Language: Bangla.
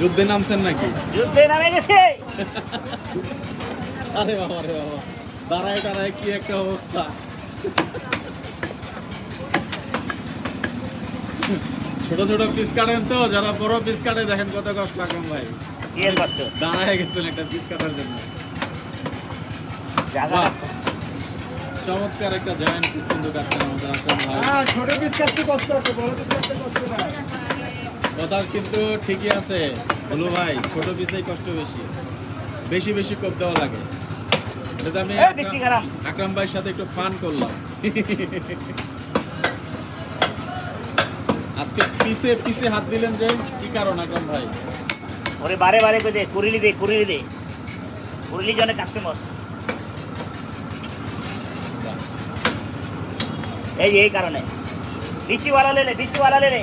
যুদ্ধে নামছেন নাকি? যুদ্ধে নামে গেছে। আরে বাবা আরে বাবা। দাঁড়ায় দাঁড়ায় কি একটা অবস্থা। ছোট ছোট পিস কাটেন তো যারা বড় পিস কাটে দেখেন কত কষ্ট আকরাম ভাই। দাঁড়ায় গেছেন একটা পিস কাটার জন্য। চমৎকার একটা জয়েন্ট পিস কিন্তু কাটছেন আমাদের ভাই। হ্যাঁ ছোট পিস কাটতে কষ্ট আছে বড় পিস কাটতে কষ্ট নাই কথা কিন্তু ঠিকই আছে। বলু ভাই ছোট পিসেই কষ্ট বেশি। বেশি বেশি কোপ দেওয়া লাগে। আমি আকরাম ভাইয়ের সাথে একটু ফান করলাম। আজকে পিছে পিছে হাত দিলেন যে কি কারণ আকরাম ভাই? ওরে বারে বারে করে দে কুড়িলি দে কুড়িলি দে। কুড়িলি জনে কাস্টমার এই এই কারণে। বিচি ওয়ালা লে লে।